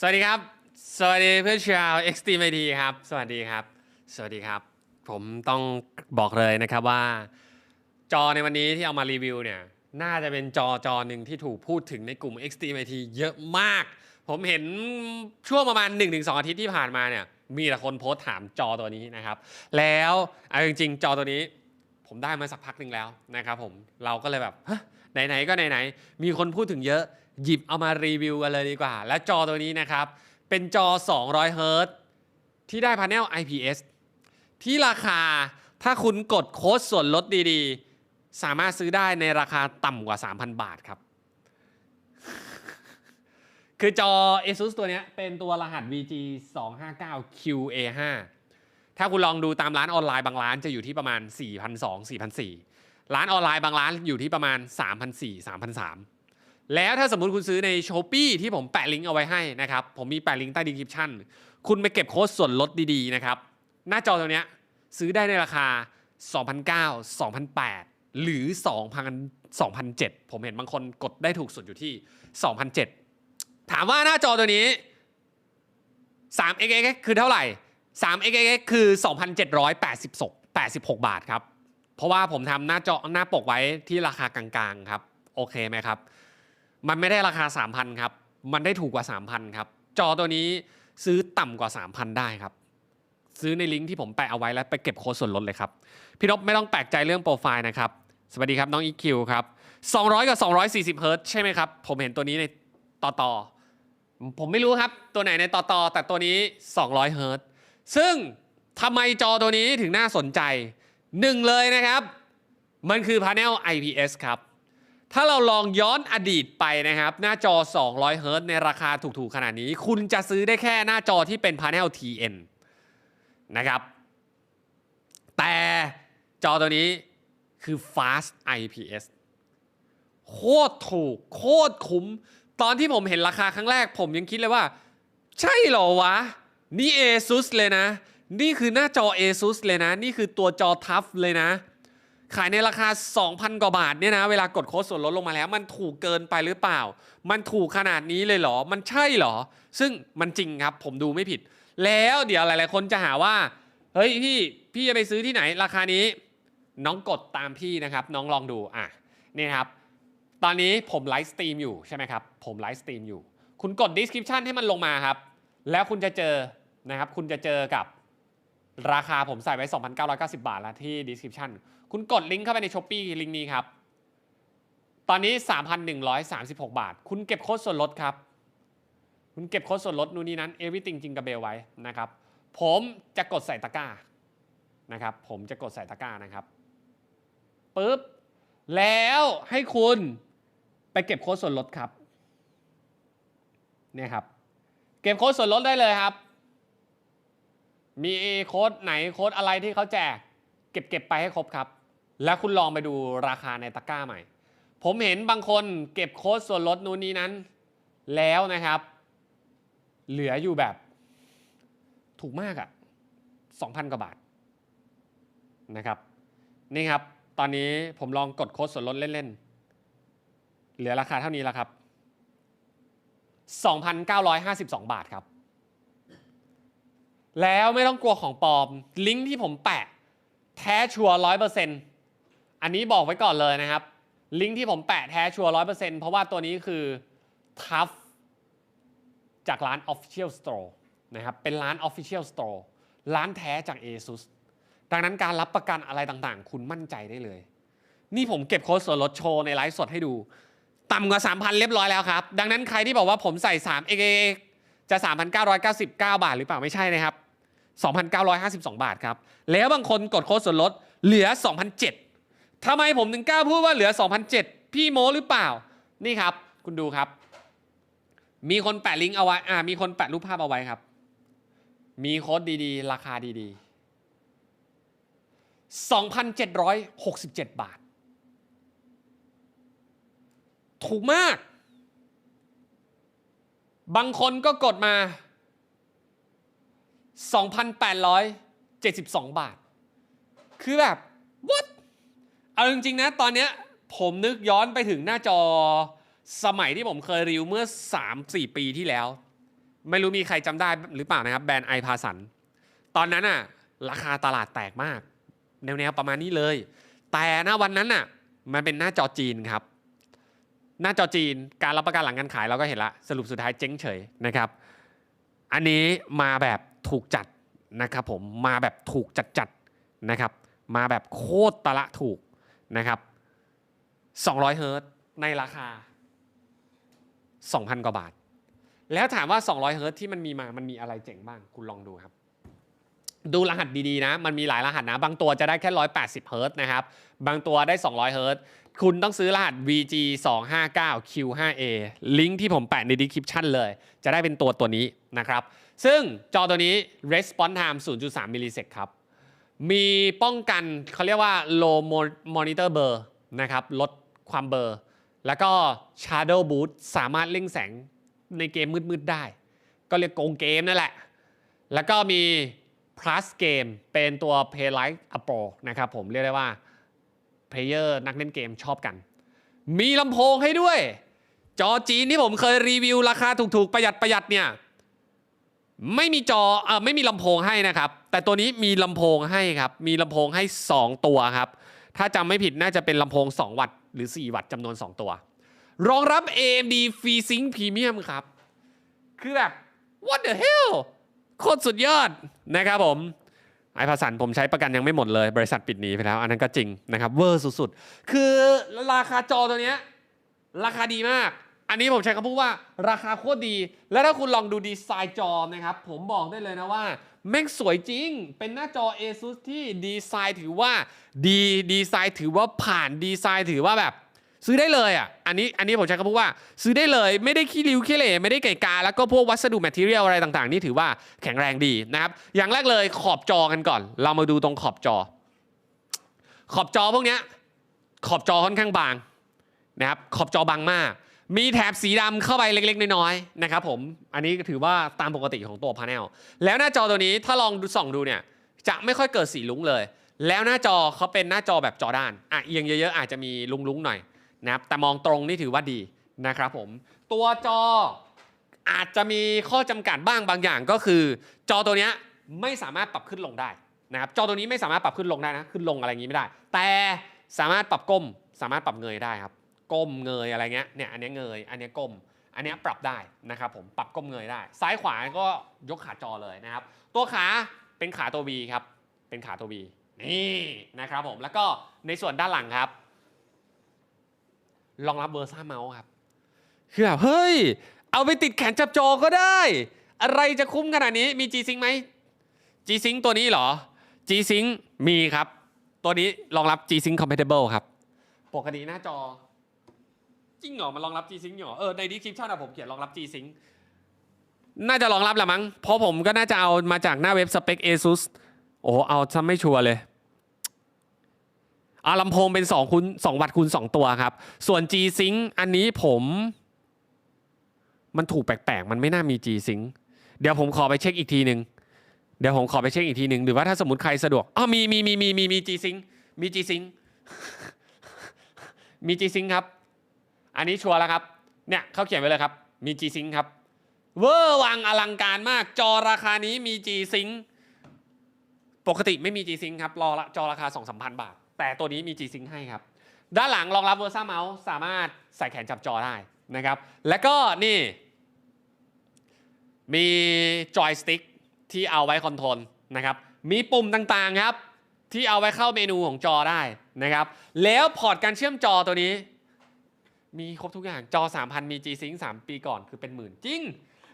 สวัสดีครับ สวัสดีเพื่อนชาว Extreme IT ครับ สวัสดีครับ สวัสดีครับ ผมต้องบอกเลยนะครับว่า จอในวันนี้ที่เอามารีวิวเนี่ย น่าจะเป็นจอจอหนึ่งที่ถูกพูดถึงในกลุ่ม Extreme IT เยอะมาก ผมเห็นช่วงประมาณ 1-2 อาทิตย์ที่ผ่านมาเนี่ย มีแต่คนโพสต์ถามจอตัวนี้นะครับ แล้วเอาจริง ๆ จอตัวนี้ ผมได้มาสักพักหนึ่งแล้วนะครับผม เราก็เลยแบบไหนๆก็ไหนๆ มีคนพูดถึงเยอะ หยิบเอามารีวิวกันเลยดีกว่า และจอตัวนี้นะครับ เป็นจอ 200เฮิร์ตที่ได้พาเนล IPS ที่ราคาถ้าคุณกดโค้ดส่วนลดดีๆ สามารถซื้อได้ในราคาต่ำกว่า 3,000 บาทครับ คือจอ ASUS ตัวนี้เป็นตัวรหัส VG 259 QA5 ถ้าคุณลองดูตามร้านออนไลน์บางร้านจะอยู่ที่ประมาณ 4,200 4,400 ร้านออนไลน์บางร้านอยู่ที่ประมาณ 3,400 3,300 แล้วถ้าสมมุติคุณซื้อใน s h อ p e e ที่ผมแปะลิงก์เอาไว้ให้นะครับ ผมมีแปะลิงก์ใต้ดีคริปชั่น คุณไปเก็บโค้ดส่วนลดดีๆนะครับ หน้าจอตัวเนี้ยซื้อได้ในราคา2,900 2,800หรือ 2,000 2,007 ผมเห็นบางคนกดได้ถูกสุดอยู่ที่ 2,007 ถามว่าหน้าจอตัวนี้ 3 xx คือเท่าไหร่ 3 xx คือ 2,786 86 บาทครับ เพราะว่าผมทำหน้าจอหน้าปกไว้ที่ราคากลางๆครับ โอเคไหมครับ มันไม่ได้ราคา 3,000 ครับ มันได้ถูกกว่า 3,000 ครับ จอตัวนี้ซื้อต่ำกว่า 3,000 ได้ครับ ซื้อในลิงก์ที่ผมแปะเอาไว้แล้วไปเก็บโค้ดส่วนลดเลยครับ พี่นพไม่ต้องแปลกใจเรื่องโปรไฟล์นะครับ สวัสดีครับน้อง EQ ครับ 200 กับ 240 เฮิร์ตใช่ไหมครับ ผมเห็นตัวนี้ในต่อต่อผมไม่รู้ครับ ตัวไหนในต่อต่อแต่ตัวนี้ 200 เฮิร์ตซึ่งทำไมจอตัวนี้ถึงน่าสนใจหนึ่งเลยนะครับ มันคือพาเนล IPS ครับ ถ้าเราลองย้อนอดีตไปนะครับ หน้าจอ 200 เฮิร์ตในราคาถูกๆ ขนาดนี้ คุณจะซื้อได้แค่หน้าจอที่เป็นพาเนล TN นะครับ แต่จอตัวนี้คือ Fast IPS โคตรถูก โคตรคุ้ม ตอนที่ผมเห็นราคาครั้งแรก ผมยังคิดเลยว่า ใช่เหรอวะ นี่ ASUS เลยนะ นี่คือหน้าจอ ASUS เลยนะ นี่คือตัวจอทัฟเลยนะ ขายในราคา 2,000 กว่าบาทเนี่ยนะเวลากดโค้ดส่วนลดลงมาแล้ว มันถูกเกินไปหรือเปล่า มันถูกขนาดนี้เลยเหรอ มันใช่เหรอ ซึ่งมันจริงครับ ผมดูไม่ผิด แล้วเดี๋ยวหลาย ๆ คนจะหาว่า เฮ้ยพี่ พี่จะไปซื้อที่ไหน ราคานี้ น้องกดตามพี่นะครับ น้องลองดูอะนี่ครับ ตอนนี้ผมไลฟ์สตรีมอยู่ใช่ไหมครับ ผมไลฟ์สตรีมอยู่ คุณกด description ให้มันลงมาครับ แล้วคุณจะเจอนะครับ คุณจะเจอกับราคาผมใส่ไว้ 2,990 บาทแล้วที่ description คุณกดลิงก์เข้าไปใน s h อ p e e ลิงก์นี้ครับ ตอนนี้ 3,136 บาท คุณเก็บโค้ดส่วนลดครับ คุณเก็บโค้ดส่วนลดนู่นนี่นั้น everything จริงกับเบลไว้นะครับ ผมจะกดใส่ตะกร้านะครับ ผมจะกดใส่ตะกร้านะครับปุ๊บ แล้วให้คุณไปเก็บโค้ดส่วนลดครับ เนี่ยครับ เก็บโค้ดส่วนลดได้เลยครับ มีโค้ดไหนโค้ดอะไรที่เขาแจก เก็บเก็บไปให้ครบครับ แล้วคุณลองไปดูราคาในตะกร้าใหม่ ผมเห็นบางคนเก็บโค้ดส่วนลดนู่นนี้นั้น แล้วนะครับ เหลืออยู่แบบถูกมากอะ่ะ2,000 กว่าบาทนะครับ นี่ครับ ตอนนี้ผมลองกดโค้ดส่วนลดเล่นๆ เหลือราคาเท่านี้แล้วครับ 2,952 บาทครับ แล้วไม่ต้องกลัวของปลอม ลิงก์ที่ผมแปะ แท้ชัวร้อยเปอร์เซ็นต์ อันนี้บอกไว้ก่อนเลยนะครับ ลิงก์ที่ผมแปะแท้ชัวร้อยเปอร์เซ็นต์เพราะว่าตัวนี้คือ Tough จากร้าน Official Store นะครับเป็นร้าน Official Store ร้านแท้จาก ASUS ดังนั้นการรับประกันอะไรต่างๆ คุณมั่นใจได้เลย นี่ผมเก็บโค้ดส่วนลดโชว์ในไลฟ์สดให้ดู ต่ำกว่า 3,000 เรียบร้อยแล้วครับ ดังนั้นใครที่บอกว่าผมใส่3 x x จะ 3,999 บาทหรือเปล่าไม่ใช่นะครับ 2,952 บาทครับ แล้วบางคนกดโค้ดส่วนลดเหลือ 2,007 ทำไมผมถึงกล้าพูดว่าเหลือ 2,007 พี่โมหรือเปล่า นี่ครับ คุณดูครับ มีคนแปะลิงก์เอาไว้ อ่า มีคนแปะรูปภาพเอาไว้ครับ มีโค้ดดีๆ ราคาดีๆ 2,767 บาท ถูกมาก บางคนก็กดมา 2,872 บาท คือแบบ what เอาจริงๆนะตอนเนี้ยผมนึกย้อนไปถึงหน้าจอสมัยที่ผมเคยรีวิวเมื่อ 3-4 ปีที่แล้ว ไม่รู้มีใครจำได้หรือเปล่านะครับ แบรนด์ไอพาสันตอนนั้นอะราคาตลาดแตกมาก แนวๆประมาณนี้เลย แต่ณวันนั้นน่ะมันเป็นหน้าจอจีนครับ หน้าจอจีนการรับประกันหลังการขายเราก็เห็นละ สรุปสุดท้ายเจ๊งเฉยนะครับ อันนี้มาแบบถูกจัดนะครับผมมาแบบถูกจัดจัดๆนะครับ มาแบบโคตรตะละถูก นะครับ 200 เฮิร์ตในราคา 2,000 กว่าบาท แล้วถามว่า 200 เฮิร์ตที่มันมีมา มันมีอะไรเจ๋งบ้าง คุณลองดูครับ ดูรหัสดีๆนะ มันมีหลายรหัสนะ บางตัวจะได้แค่ 180 เฮิร์ตนะครับ บางตัวได้ 200 เฮิร์ตคุณต้องซื้อรหัส VG 2 5 9 Q 5 A ลิงก์ที่ผมแปะใน description เลย จะได้เป็นตัวตัวนี้นะครับ ซึ่งจอตัวนี้ response time 0.3มิลลิเซกครับ มีป้องกันเขาเรียกว่า low mo- monitor blur นะครับลดความเบลอร์แล้วก็ shadow boost สามารถเล่งแสงในเกมมืดๆได้ ก็เรียกโกงเกมนั่นแหละ แล้วก็มี plus game เป็นตัว play like a pro นะครับผมเรียกได้ว่า player นักเล่นเกมชอบกัน มีลำโพงให้ด้วย จอจีนที่ผมเคยรีวิวราคาถูกๆ ประหยัดประหยัดเนี่ย ไม่มีจอเออไม่มีลำโพงให้นะครับ แต่ตัวนี้มีลำโพงให้ครับ มีลำโพงให้ 2 ตัวครับ ถ้าจำไม่ผิดน่าจะเป็นลำโพง 2 วัตต์หรือ 4 วัตต์จำนวน 2 ตัว รองรับ AMD FreeSync Premium ครับ คือแบบ what the hell โคตรสุดยอดนะครับผมไอภาสันผมใช้ประกันยังไม่หมดเลย บริษัทปิดหนีไปแล้ว อันนั้นก็จริงนะครับ เวอร์สุดๆ คือราคาจอตัวเนี้ยราคาดีมาก อันนี้ผมใช้คำพูดว่าราคาโคตรดี แล้วถ้าคุณลองดูดีไซน์จอนะครับ ผมบอกได้เลยนะว่า แม่งสวยจริง เป็นหน้าจอ ASUS ที่ดีไซน์ถือว่าดีดีไซน์ถือว่าผ่านดีไซน์ถือว่าแบบ ซื้อได้เลยอะอันนี้อันนี้ผมใช้คำพูดว่า ซื้อได้เลยไม่ได้ขี้ริ้วขี้เหร่ไม่ได้ไก่กา แล้วก็พวกวัสดุแมทเทียลอะไรต่างๆ นี่ถือว่าแข็งแรงดีนะครับอย่างแรกเลยขอบจอกันก่อน เรามาดูตรงขอบจอ ขอบจอพวกเนี้ยขอบจอค่อนข้างบางนะครับขอบจอบางมาก มีแถบสีดำเข้าไปเล็ก ๆ น้อยๆนะครับผมอันนี้ถือว่าตามปกติของตัวพาร์เนลแล้วหน้าจอตัวนี้ถ้าลองดูส่องดูเนี่ยจะไม่ค่อยเกิดสีลุ้งเลย แล้วหน้าจอเขาเป็นหน้าจอแบบจอด้านอะเอียงเยอะๆ อาจจะมีลุ้งๆหน่อยนะครับแต่มองตรงนี่ถือว่าดีนะครับผมตัวจออาจจะมีข้อจำกัดบ้างบางอย่างก็คือ จอตัวนี้ไม่สามารถปรับขึ้นลงได้นะครับจอตัวนี้ไม่สามารถปรับขึ้นลงได้นะขึ้นลงอะไรอย่างนี้ไม่ได้ แต่สามารถปรับก้มสามารถปรับเงยได้ครับ ก้มเงยอะไรเงี้ยเนี่ยอันนี้เงยอันนี้ก้ม อันนี้ปรับได้นะครับผมปรับก้มเงยได้ ซ้ายขวาก็ยกขาจอเลยนะครับ ตัวขาเป็นขาตัว V ครับ เป็นขาตัว V นี่นะครับผมแล้วก็ในส่วนด้านหลังครับรองรับเวอร์ซ่าเมาส์ครับคือแบบเฮ้ย เอาไปติดแขนจับจอก็ได้ อะไรจะคุ้มขนาดนี้มี G-Sync ไหม G-Sync ตัวนี้เหรอ G-Sync มีครับ ตัวนี้รองรับ G-Sync compatible ครับ ปกติหน้าจอ จริงเหรอมันรองรับ G-Sync เหรอเออใน description อะผมเขียนรองรับ G-Sync น่าจะรองรับแหละมั้งเพราะผมก็น่าจะเอามาจากหน้าเว็บสเปค ASUS โอ้เอาซะไม่ชัวร์เลยอาลำโพงเป็น2คูณ2วัตต์คูณ2 ตัวครับ ส่วน G-Sync อันนี้ผม มันถูกแปลกๆ มันไม่น่ามี G-Sync เดี๋ยวผมขอไปเช็คอีกทีหนึ่งเดี๋ยวผมขอไปเช็คอีกทีหนึ่งหรือว่าถ้าสมมติใครสะดวกอ๋อมีมีมีมีมีมี G-Sync มี G-Sync มี G-Sync ครับ อันนี้ชัวร์แล้วครับ เนี่ยเขาเขียนไว้เลยครับ มี G-Sync ครับ เวอร์วังอลังการมาก จอราคานี้มี G-Sync ปกติไม่มี G-Sync ครับ รอละจอราคา 2 3 0 0 0บาท แต่ตัวนี้มี G-Sync ให้ครับ ด้านหลังรองรับ Versa Mouse สามารถใส่แขนจับจอได้นะครับ และก็นี่ มีจอยสติ๊กที่เอาไว้คอนโทรลนะครับ มีปุ่มต่างๆครับ ที่เอาไว้เข้าเมนูของจอได้นะครับ แล้วพอร์ตการเชื่อมจอตัวนี้ มีครบทุกอย่างจอ 3,000 มี G-Sync 3 ปีก่อนคือเป็นหมื่นจริง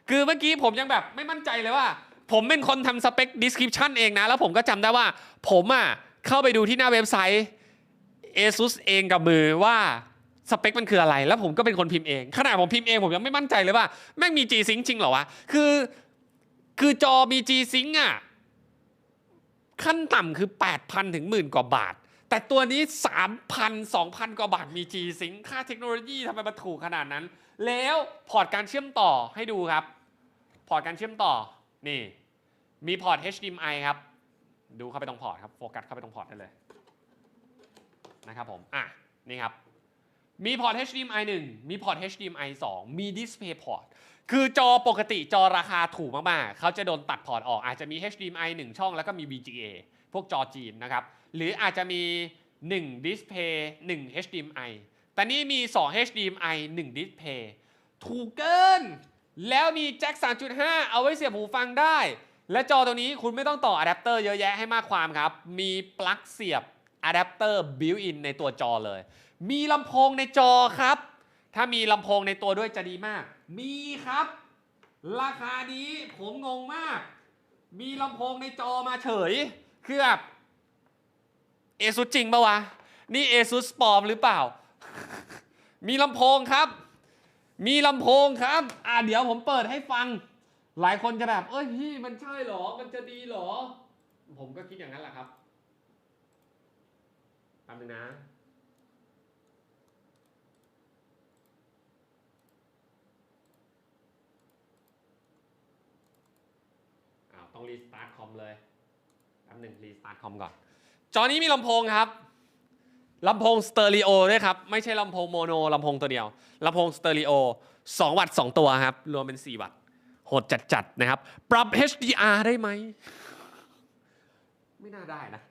คือเมื่อกี้ผมยังแบบไม่มั่นใจเลยว่า ผมเป็นคนทำสเปค description เองนะ แล้วผมก็จำได้ว่า ผมอะเข้าไปดูที่หน้าเว็บไซต์ ASUS เองกับมือว่าสเปคมันคืออะไร แล้วผมก็เป็นคนพิมพ์เอง ขนาดผมพิมพ์เองผมยังไม่มั่นใจเลยว่า แม่งมี G-Sync จริงเหรอวะ คือ คือจอมี G-Sync อะขั้นต่ำคือ 8,000 ถึงหมื่นกว่าบาท แต่ตัวนี้ 3,000 2,000 กว่าบาทมี G-Sync ค่าเทคโนโลยีทำไมมันถูกขนาดนั้น แล้วพอร์ตการเชื่อมต่อให้ดูครับ พอร์ตการเชื่อมต่อนี่มีพอร์ต HDMI ครับ ดูเข้าไปตรงพอร์ตครับโฟกัสเข้าไปตรงพอร์ตได้เลยนะครับผมอะนี่ครับมีพอร์ต HDMI 1 มีพอร์ต HDMI 2 มี Display Port คือจอปกติจอราคาถูกมาก ๆ เขาจะโดนตัดพอร์ตออก อาจจะมี HDMI 1 ช่องแล้วก็มี VGA พวกจอจีนนะครับ หรืออาจจะมี 1 Display 1 HDMI แต่นี่มี 2 HDMI 1 Display ถูกเกิน แล้วมีแจ็ค 3.5 เอาไว้เสียบหูฟังได้ และจอตัวนี้คุณไม่ต้องต่ออะแดปเตอร์เยอะแยะให้มากความครับ มีปลั๊กเสียบอะแดปเตอร์บิวอินในตัวจอเลย มีลำโพงในจอครับ ถ้ามีลำโพงในตัวด้วยจะดีมาก มีครับ ราคานี้ผมงงมาก มีลำโพงในจอมาเฉย คือแบบ เอซุจริงปะวะ นี่เอซุสปลอมหรือเปล่า มีลำโพงครับ มีลำโพงครับ อ่าเดี๋ยวผมเปิดให้ฟัง หลายคนจะแบบ เอ้ยพี่มันใช่หรอ มันจะดีหรอ ผมก็คิดอย่างนั้นแหละครับแป๊บนึงนะอ้าวต้องรีสตาร์ทคอมเลยแป๊บหนึ่งรีสตาร์ทคอมก่อน จอนี้มีลำโพงครับลำโพงสเตอริโอด้วยครับ ไม่ใช่ลำโพงโมโนลำโพงตัวเดียวลำโพงสเตอริโอ2 วัตต์2ตัวครับ รวมเป็น 4 วัตต์โหดจัดๆนะครับ ปรับ HDR ได้ไหม ไม่น่าได้นะ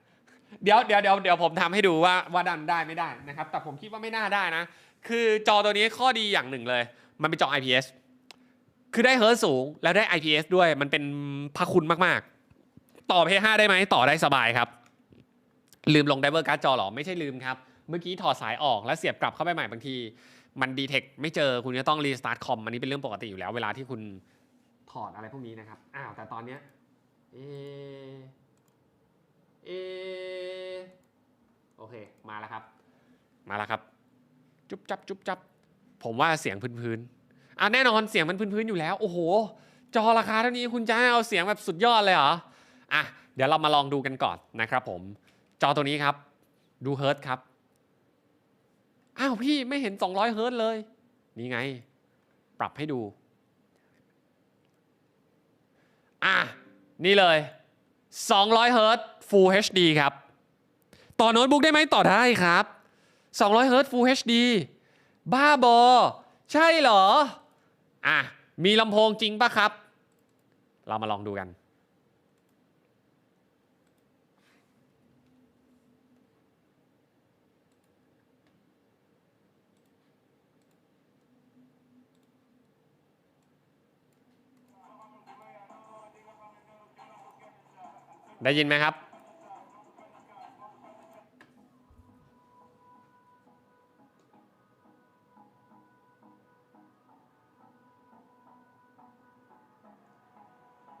เดี๋ยวเดี๋ยวเดี๋ยวเดี๋ยวผมทำให้ดูว่าว่าดันได้ไม่ได้นะครับ แต่ผมคิดว่าไม่น่าได้นะ คือจอตัวนี้ข้อดีอย่างหนึ่งเลย มันเป็นจอ IPS คือได้เฮิร์ตสูงแล้วได้ IPS ด้วยมันเป็นพระคุณมากๆ ต่อ P5 ได้ไหมต่อได้สบายครับ ลืมลงไดเวอร์การ์ดจอหรอ ไม่ใช่ลืมครับ เมื่อกี้ถอดสายออกแล้วเสียบกลับเข้าไปใหม่บางที มันดีเทคไม่เจอคุณจะต้องรีสตาร์ทคอมอันนี้เป็นเรื่องปกติอยู่แล้วเวลาที่คุณถอดอะไรพวกนี้นะครับ อ้าวแต่ตอนเนี้ยเอเอโอเค มาแล้วครับ มาแล้วครับ จุ๊บจับจุ๊บจับ ผมว่าเสียงพื้นๆอะแน่นอนเสียงมันพื้นๆอยู่แล้ว โอ้โห จอราคาเท่านี้คุณจะให้เอาเสียงแบบสุดยอดเลยเหรอ อะ เดี๋ยวเรามาลองดูกันก่อนนะครับผม จอตัวนี้ครับ ดูเฮิร์ตครับ อ้าวพี่ไม่เห็น 200 เฮิร์ตเลย นี่ไง ปรับให้ดู อะ นี่เลย 200 เฮิร์ต Full HD ครับ ต่อโน้ตบุ๊กได้ไหมต่อได้ครับ 200 เฮิร์ต Full HD บ้าบอ ใช่เหรอ อะ มีลำโพงจริงปะครับ เรามาลองดูกัน ได้ยินไหมครับ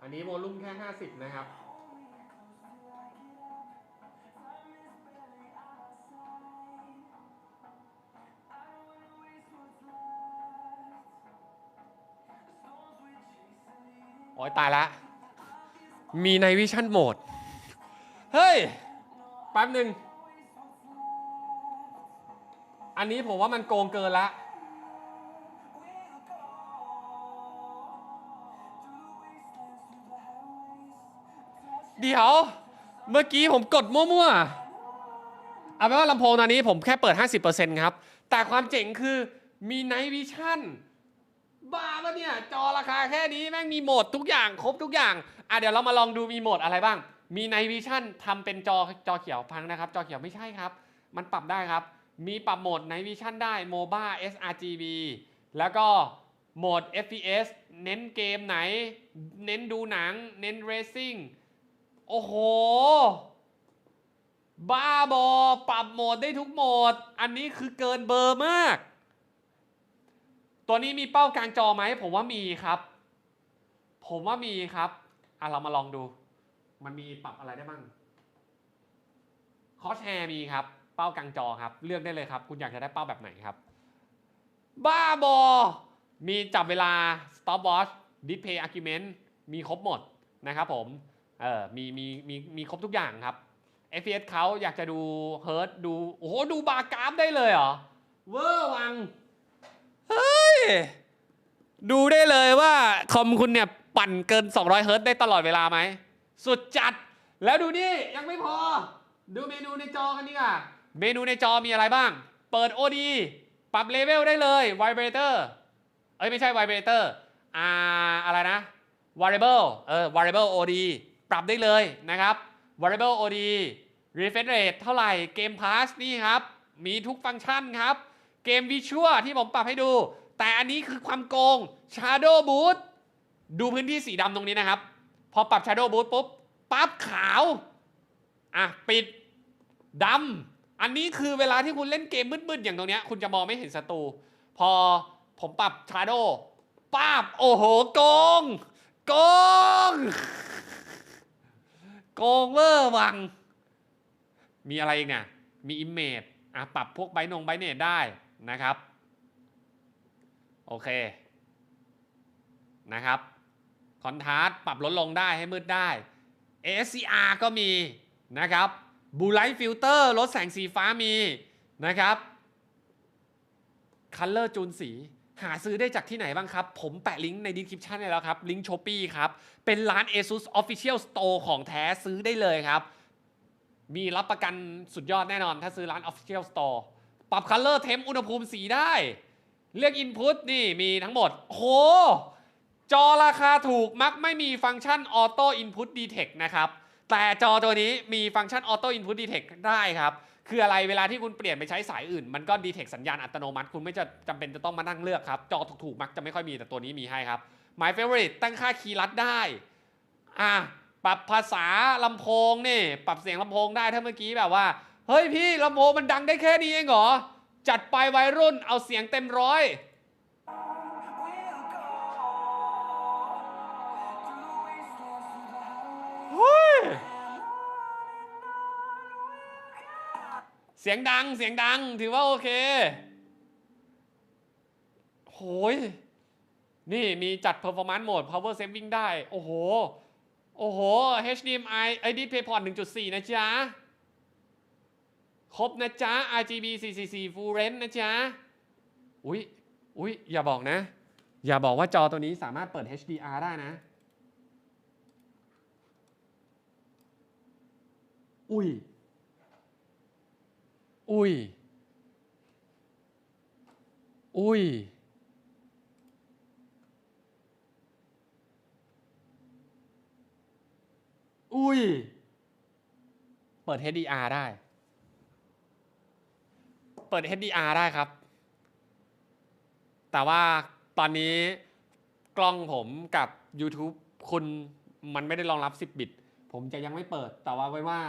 อันนี้โวลุ่มแค่ 50 นะครับโอ้ยตายละ มีในวิชั่นโหมด เฮ้ย แป๊บหนึ่ง อันนี้ผมว่ามันโกงเกินละ เดี๋ยว เมื่อกี้ผมกดมั่วๆ เอาเป็นว่าลำโพงตอนนี้ผมแค่เปิด 50%ครับ แต่ความเจ๋งคือมี Night Vision บ้าปะเนี่ย จอราคาแค่นี้แม่งมีโหมดทุกอย่างครบทุกอย่าง อะเดี๋ยวเรามาลองดูมีโหมดอะไรบ้าง มี Night Vision ทำเป็นจอจอเขียวพังนะครับ จอเขียวไม่ใช่ครับ มันปรับได้ครับ มีปรับโหมด Night Vision ได้ MOBA sRGB แล้วก็โหมด FPS เน้นเกมไหน เน้นดูหนัง เน้น Racing โอ้โห บ้าบอ ปรับโหมดได้ทุกโหมด อันนี้คือเกินเบอร์มาก ตัวนี้มีเป้ากลางจอไหม ผมว่ามีครับ ผมว่ามีครับ อะเรามาลองดู มันมีปรับอะไรได้บ้างคอสแฮร์มีครับ เป้ากลางจอครับ เลือกได้เลยครับ คุณอยากจะได้เป้าแบบไหนครับ บ้าบอ มีจับเวลา stopwatch display argument มีครบหมดนะครับผม เออมีมีมีมีครบทุกอย่างครับ FPS เขาอยากจะดูเฮิร์ตดู โอ้โห ดูบาร์กราฟได้เลยเหรอ เวอร์วัง เฮ้ย ดูได้เลยว่าคอมคุณเนี่ย ปั่นเกิน 200 เฮิร์ตได้ตลอดเวลาไหม สุดจัด แล้วดูนี่ ยังไม่พอ ดูเมนูในจอกันดีกว่า เมนูในจอมีอะไรบ้าง เปิด OD ปรับเลเวลได้เลย Vibrator เอ้ยไม่ใช่ Vibrator อ่าอะไรนะ variable เออ variable OD ปรับได้เลยนะครับ variable OD refresh rate เท่าไหร่ game pass นี่ครับ มีทุกฟังก์ชันครับ เกมวิชวลที่ผมปรับให้ดู แต่อันนี้คือความโกง shadow boot ดูพื้นที่สีดำตรงนี้นะครับ พอปรับ shadow boot ปุ๊บปั๊บขาว อะ ปิดดำอันนี้คือเวลาที่คุณเล่นเกมมืดๆ อย่างตรงเนี้ย คุณจะมองไม่เห็นศัตรูพอผมปรับ shadow ป้าบโอ้โหโกงโกงโกงเวอร์วัง มีอะไรอีกเนี่ยมี image อะปรับพวกไบนงไบเนตได้นะครับ โอเคนะครับ คอนทราสต์ปรับลดลงได้ให้มืดได้ ASCR ก็มีนะครับบูไลท์ฟิลเตอร์ลดแสงสีฟ้ามีนะครับคัลเลอร์จูนสี หาซื้อได้จากที่ไหนบ้างครับ ผมแปะลิงก์ในดีคริปชันให้แล้วครับ ลิงก์ช้อปปีครับ เป็นร้าน ASUS Official Store ของแท้ซื้อได้เลยครับ มีรับประกันสุดยอดแน่นอน ถ้าซื้อร้าน Official Store ปรับคัลเลอร์เทมอุณหภูมิสีได้ เลือก Input นี่มีทั้งหมด โอ้ จอราคาถูกมักไม่มีฟังก์ชัน Auto Input Detect นะครับ แต่จอตัวนี้มีฟังก์ชัน Auto Input Detect ได้ครับ คืออะไรเวลาที่คุณเปลี่ยนไปใช้สายอื่น มันก็ detect สัญญาณอัตโนมัติ คุณไม่จะจำเป็นจะต้องมานั่งเลือกครับ จอถูกๆมักจะไม่ค่อยมีแต่ตัวนี้มีให้ครับ My Favorite ตั้งค่าคีย์ลัดได้ อะปรับภาษาลำโพงนี่ปรับเสียงลำโพงได้ถ้าเมื่อกี้แบบว่า เฮ้ยพี่ลำโพงมันดังได้แค่นี้เองเหรอ จัดไปวัยรุ่นเอาเสียงเต็มร้อย เสียงดังเสียงดังถือว่าโอเคโหยนี่มีจัด performance mode power saving ได้ โอ้โห โอ้โห HDMI ไอ้ DisplayPort 1.4 นะจ๊ะ ครบนะจ๊ะ RGB 444 Full Range นะจ๊ะ อุ๊ย อุ๊ย อย่าบอกนะ อย่าบอกว่าจอตัวนี้สามารถเปิด HDR ได้นะ อุ้ย อุ้ย อุ้ย อุ้ย เปิด HDR ได้ เปิด HDR ได้ครับ แต่ว่าตอนนี้กล้องผมกับ YouTube คุณมันไม่ได้รองรับ 10 บิต ผมจะยังไม่เปิด แต่ว่าไว้ว่า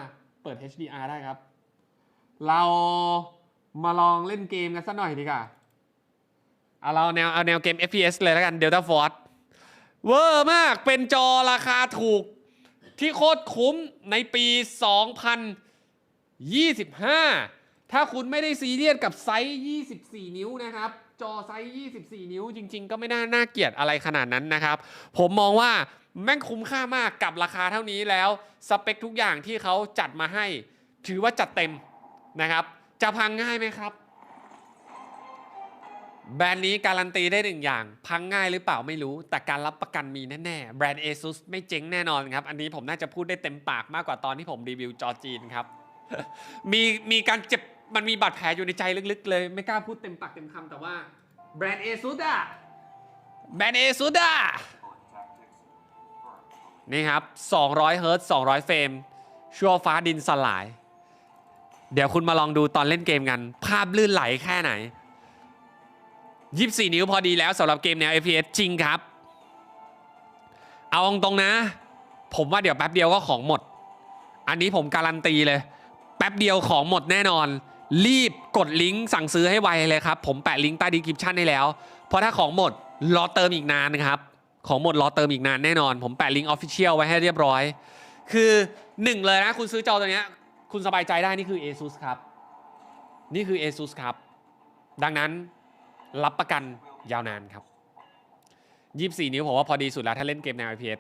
เปิด HDR ได้ครับ เรามาลองเล่นเกมกันสักหน่อยดีกว่าเอาเราแนวเอาแนวเกม FPS เลยแล้วกัน Delta Force เวอร์มากเป็นจอราคาถูกที่โคตรคุ้มในปี 2025 ถ้าคุณไม่ได้ซีเรียสกับไซส์ 24 นิ้วนะครับ จอไซส์ 24 นิ้วจริง ๆ ก็ไม่น่าน่าเกลียดอะไรขนาดนั้นนะครับ ผมมองว่าแม่งคุ้มค่ามากกับราคาเท่านี้แล้ว สเปคทุกอย่างที่เขาจัดมาให้ ถือว่าจัดเต็ม นะครับ จะพังง่ายไหมครับ แบรนด์นี้การันตีได้หนึ่งอย่าง พังง่ายหรือเปล่าไม่รู้ แต่การรับประกันมีแน่ๆ แบรนด์ ASUS ไม่เจ๊งแน่นอนครับ อันนี้ผมน่าจะพูดได้เต็มปากมากกว่าตอนที่ผมรีวิวจอจีนครับ มีมีการเจ็บมันมีบาดแผลอยู่ในใจลึกๆ เลย ไม่กล้าพูดเต็มปากเต็มคำแต่ว่าแบรนด์ ASUS อะแบรนด์ ASUS อะนี่ครับ200เฮิร์ตซ์200 เฟรม ชั่วฟ้าดินสลาย เดี๋ยวคุณมาลองดูตอนเล่นเกมกัน ภาพลื่นไหลแค่ไหน 24 นิ้วพอดีแล้วสำหรับเกมแนว FPS จริงครับ เอาตรงนะ ผมว่าเดี๋ยวแป๊บเดียวก็ของหมด อันนี้ผมการันตีเลย แป๊บเดียวของหมดแน่นอน รีบกดลิงก์สั่งซื้อให้ไวเลยครับ ผมแปะลิงก์ใต้ดีคริปชันให้แล้ว เพราะถ้าของหมดรอเติมอีกนานนะครับ ของหมดรอเติมอีกนานแน่นอน ผมแปะลิงก์ออฟฟิเชียลไว้ให้เรียบร้อย คือหนึ่งเลยนะคุณซื้อจอตัวเนี้ย คุณสบายใจได้นี่คือ ASUS ครับ นี่คือ ASUS ครับ ดังนั้นรับประกันยาวนานครับ 24 นิ้วผมว่าพอดีสุดแล้ว ถ้าเล่นเกมแนว FPS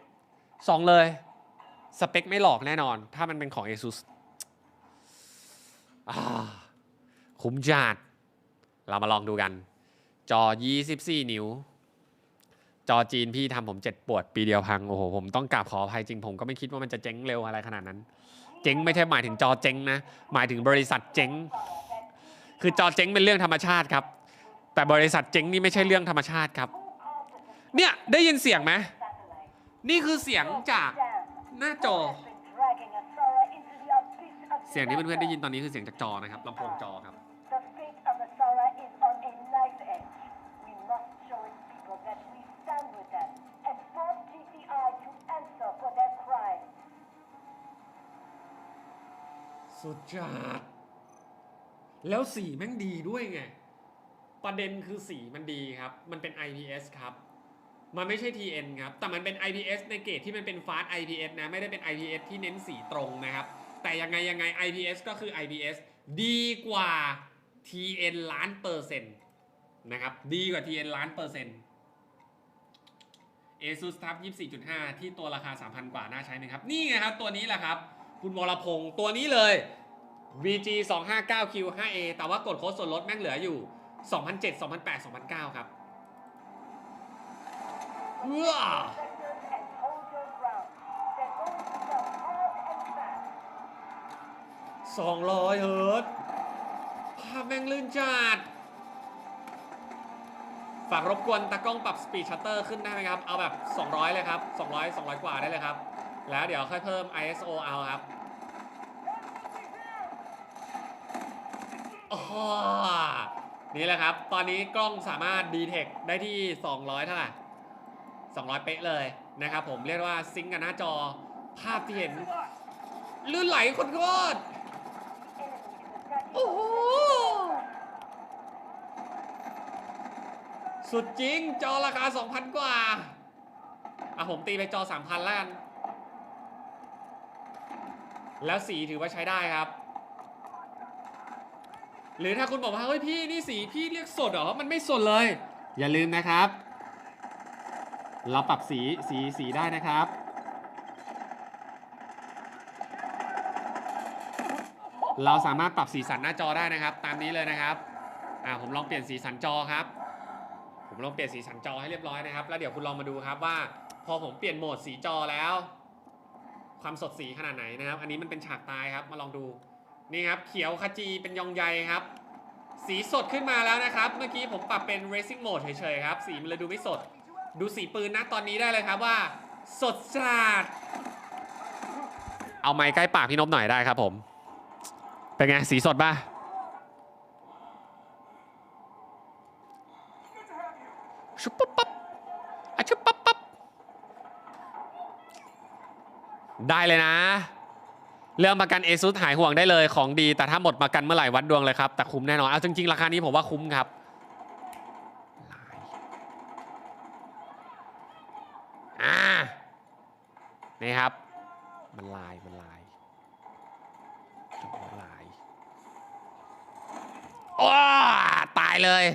สองเลย สเปคไม่หลอกแน่นอน ถ้ามันเป็นของ ASUS คุ้มจัดเรามาลองดูกัน จอ 24 นิ้ว จอจีนพี่ทำผมเจ็ดปวดปีเดียวพัง โอ้โห ผมต้องกราบขออภัยจริง ผมก็ไม่คิดว่ามันจะเจ๊งเร็วอะไรขนาดนั้น เจ๊งไม่ใช่หมายถึงจอเจ๊งนะหมายถึงบริษัทเจ๊ง คือจอเจ๊งเป็นเรื่องธรรมชาติครับ แต่บริษัทเจ๊งนี่ไม่ใช่เรื่องธรรมชาติครับ เนี่ยได้ยินเสียงไหมนี่คือเสียงจากหน้าจอ เสียงที่เพื่อนๆได้ยินตอนนี้คือเสียงจากจอนะครับลำโพงจอครับ จัดแล้วสีแม่งดีด้วยไง ประเด็นคือสีมันดีครับ มันเป็น IPS ครับ มันไม่ใช่ TN ครับ แต่มันเป็น IPS ในเกรดที่มันเป็น Fast IPS นะ ไม่ได้เป็น IPS ที่เน้นสีตรงนะครับ แต่ยังไงยังไง IPS ก็คือ IPS ดีกว่า TN ล้านเปอร์เซ็นต์นะครับ ดีกว่า TN ล้านเปอร์เซ็นต์ ASUS TUF 24.5 ที่ตัวราคา 3,000 กว่าน่าใช้ไหมครับ นี่ไงครับ ตัวนี้แหละครับ คุณวรพงศ์ตัวนี้เลย VG 259 Q 5A แต่ว่ากดโค้ดส่วนลดแม่งเหลืออยู่ 2,007 2,008 2,009 ครับว้า Sectors and hold your ground. They're going to sell hard and fast. 200เฮิร์ตภาพแม่งลื่นจัด ฝากรบกวนตากล้องปรับสปีดชัตเตอร์ขึ้นได้ไหมครับ เอาแบบ 200 เลยครับ 200 200 กว่าได้เลยครับ แล้วเดี๋ยวค่อยเพิ่ม ISO เอาครับ อ๋อ นี่แหละครับ ตอนนี้กล้องสามารถดีเทคได้ที่ 200 เท่าไหร่200 เป๊ะเลยนะครับผมเรียกว่าซิงกับหน้าจอภาพที่เห็น ลื่นไหลคนโคตรโอ้โหสุดจริงจอราคา 2,000 กว่า อะผมตีไปจอ 3,000 แล้วกัน แล้วสีถือว่าใช้ได้ครับ หรือถ้าคุณบอกว่าเฮ้ยพี่นี่สีพี่เรียกสดเหรอ มันไม่สดเลย อย่าลืมนะครับ เราปรับสีสีสีได้นะครับ เราสามารถปรับสีสันหน้าจอได้นะครับ ตามนี้เลยนะครับอ่าผมลองเปลี่ยนสีสันจอครับ ผมลองเปลี่ยนสีสันจอให้เรียบร้อยนะครับ แล้วเดี๋ยวคุณลองมาดูครับว่า พอผมเปลี่ยนโหมดสีจอแล้ว ความสดสีขนาดไหนนะครับ อันนี้มันเป็นฉากตายครับมาลองดู นี่ครับเขียวขจีเป็นยองใยครับ สีสดขึ้นมาแล้วนะครับ เมื่อกี้ผมปรับเป็น racing mode เฉยๆครับ สีมันเลยดูไม่สด ดูสีปืนนะตอนนี้ได้เลยครับว่า สดจัดเอาไม้ใกล้ปากพี่นพหน่อยได้ครับผม เป็นไง สีสดป่ะชุบปั๊บปั๊บอะชุบปั๊บปั๊บได้เลยนะ เรื่องประกัน ASUS หายห่วงได้เลยของดี แต่ถ้าหมดประกันเมื่อไหร่วัดดวงเลยครับ แต่คุ้มแน่นอน เอาจริงๆ ราคานี้ผมว่าคุ้มครับอ่านี่ครับ มันลาย มันลายจบแล้วลายโอ้ตายเลย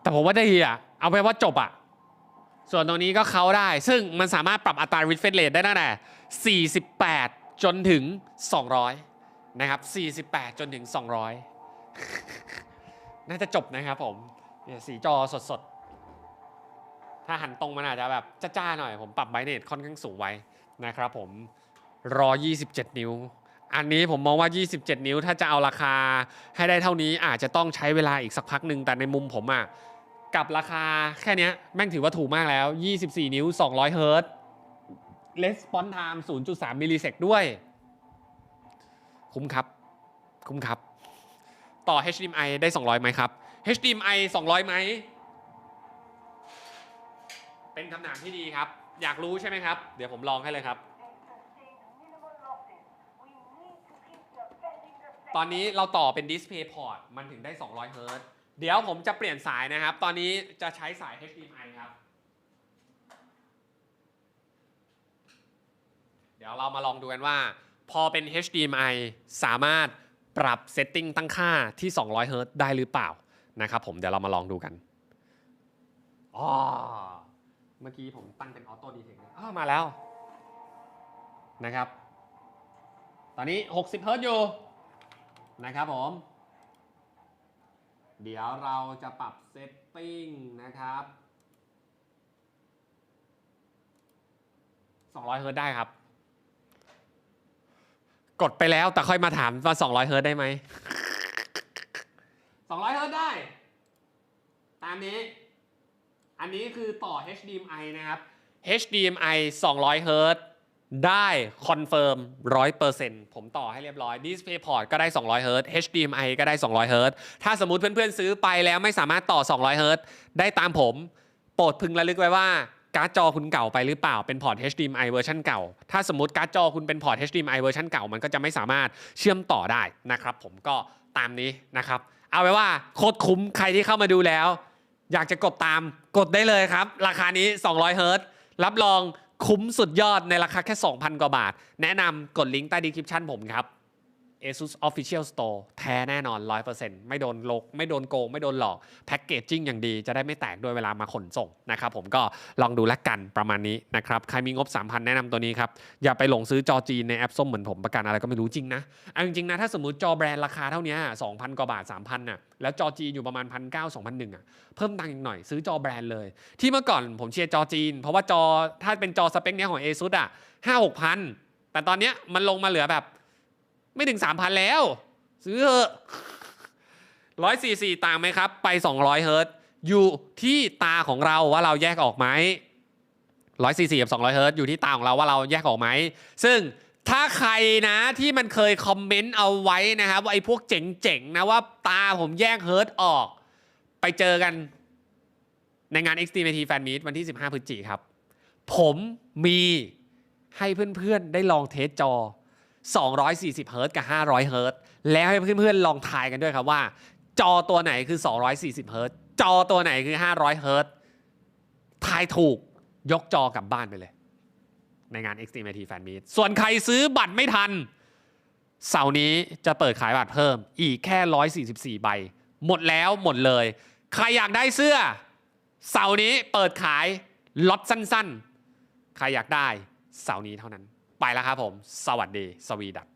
แต่ผมว่าได้ดีอะ เอาไปว่าจบอะ ส่วนตรงนี้ก็เขาได้ ซึ่งมันสามารถปรับอัตรา refresh rate ได้ตั้งแต่48 จนถึง 200 นะครับ 48 จนถึง 200 น่าจะจบนะครับผมเนี่ยสีจอสดๆ ถ้าหันตรงมันอาจจะแบบจ้าๆหน่อย ผมปรับไบเนตค่อนข้างสูงไว้นะครับผมรอ 27 นิ้ว อันนี้ผมมองว่า 27 นิ้ว ถ้าจะเอาราคาให้ได้เท่านี้อาจจะต้องใช้เวลาอีกสักพักหนึ่งแต่ในมุมผมอะ กับราคาแค่นี้แม่งถือว่าถูกมากแล้ว 24 นิ้ว 200 เฮิร์ตซ์ response time 0.3 มิลลิเซกด้วย คุ้มครับ คุ้มครับ ต่อ HDMI ได้ 200ไหมครับ HDMI 200ไหม เป็นคำถามที่ดีครับ อยากรู้ใช่ไหมครับ เดี๋ยวผมลองให้เลยครับ ตอนนี้เราต่อเป็น Display Port มันถึงได้ 200 เฮิร์ตซ์ เดี๋ยวผมจะเปลี่ยนสายนะครับ ตอนนี้จะใช้สาย HDMI ครับ เดี๋ยวเรามาลองดูกันว่า พอเป็น HDMI สามารถปรับเซตติ้งตั้งค่าที่ 200เฮิรต์ได้หรือเปล่านะครับผมเดี๋ยวเรามาลองดูกันอ๋อเมื่อกี้ผมตั้งเป็นออโต้ดีเทคอ้ามาแล้วนะครับ ตอนนี้ 60เฮิรต์อยู่นะครับผม เดี๋ยวเราจะปรับเซตติ้งนะครับ 200เฮิร์ตซ์ได้ครับ กดไปแล้วแต่ค่อยมาถามว่า 200เฮิร์ตซ์ได้ไหม 200เฮิร์ตได้ ตามนี้ อันนี้คือต่อ HDMI นะครับ HDMI 200เฮิร์ต ได้คอนเฟิร์ม100%ผมต่อให้เรียบร้อย DisplayPort ก็ได้ 200เฮิร์ต HDMI ก็ได้ 200เฮิร์ตถ้าสมมติเพื่อนๆซื้อไปแล้วไม่สามารถต่อ 200เฮิร์ตได้ตามผม โปรดพึงระลึกไว้ว่าการ์ดจอคุณเก่าไปหรือเปล่าเป็นพอร์ต HDMI เวอร์ชันเก่า ถ้าสมมติการ์ดจอคุณเป็นพอร์ต HDMI เวอร์ชันเก่ามันก็จะไม่สามารถเชื่อมต่อได้นะครับผมก็ตามนี้นะครับ เอาไว้ว่าโคตรคุ้มใครที่เข้ามาดูแล้ว อยากจะกดตามกดได้เลยครับ ราคานี้ 200เฮิร์ตรับรอง คุ้มสุดยอดในราคาแค่ 2,000 กว่าบาท แนะนำกดลิงก์ใต้ดีคริปชันผมครับ ASUS Official Store แท้แน่นอน 100%ไม่โดนลกไม่โดนโกง ไม่โดนหลอกแพ็กเกจจิ้งอย่างดีจะได้ไม่แตกด้วยเวลามาขนส่งนะครับผมก็ลองดูละกันประมาณนี้นะครับ ใครมีงบ 3,000 แนะนำตัวนี้ครับ อย่าไปหลงซื้อจอจีนในแอปส้มเหมือนผมประกันอะไรก็ไม่รู้จริงนะเอาจริงๆนะถ้าสมมติจอแบรนด์ราคาเท่านี้2,000 กว่าบาท 3,000น่ะแล้วจอจีนอยู่ประมาณ 1 9 0 0 2,001อะเพิ่มตังค์อีกหน่อยซื้อจอแบรนด์เลย ที่เมื่อก่อนผมเชียร์จอจีน เพราะว่าจอถ้าเป็นจอสเปคเนี้ยของ ASUS อะ5 6พันแต่ตอนเนี้ยมันลงมาเหลือแบบ ไม่ถึง3,000แล้ว ซื้อเถอะ144ต่างไหมครับ ไป200เฮิร์ตอยู่ที่ตาของเราว่าเราแยกออกไหม144กับ200เฮิร์ตอยู่ที่ตาของเราว่าเราแยกออกไหม ซึ่งถ้าใครนะที่มันเคยคอมเมนต์เอาไว้นะครับว่าไอ้พวกเจ๋งๆนะว่าตาผมแยกเฮิร์ตออก ไปเจอกันในงาน Xtreme Fan Meet วันที่ 15 พฤศจิกครับ ผมมีให้เพื่อนๆได้ลองเทสจอ 240เฮิร์ตกับ 500เฮิร์ตแล้วให้เพื่อนๆลองทายกันด้วยครับว่า จอตัวไหนคือ 240เฮิร์ตจอตัวไหนคือ 500เฮิร์ตทายถูกยกจอกลับบ้านไปเลย ในงาน Extreme IT Fan Meet ส่วนใครซื้อบัตรไม่ทัน เสาร์นี้จะเปิดขายบัตรเพิ่มอีกแค่ 144 ใบ หมดแล้วหมดเลย ใครอยากได้เสื้อ เสาร์นี้เปิดขายล็อตสั้นๆ ใครอยากได้เสาร์นี้เท่านั้น ไปแล้วครับผม สวัสดี สวีดัต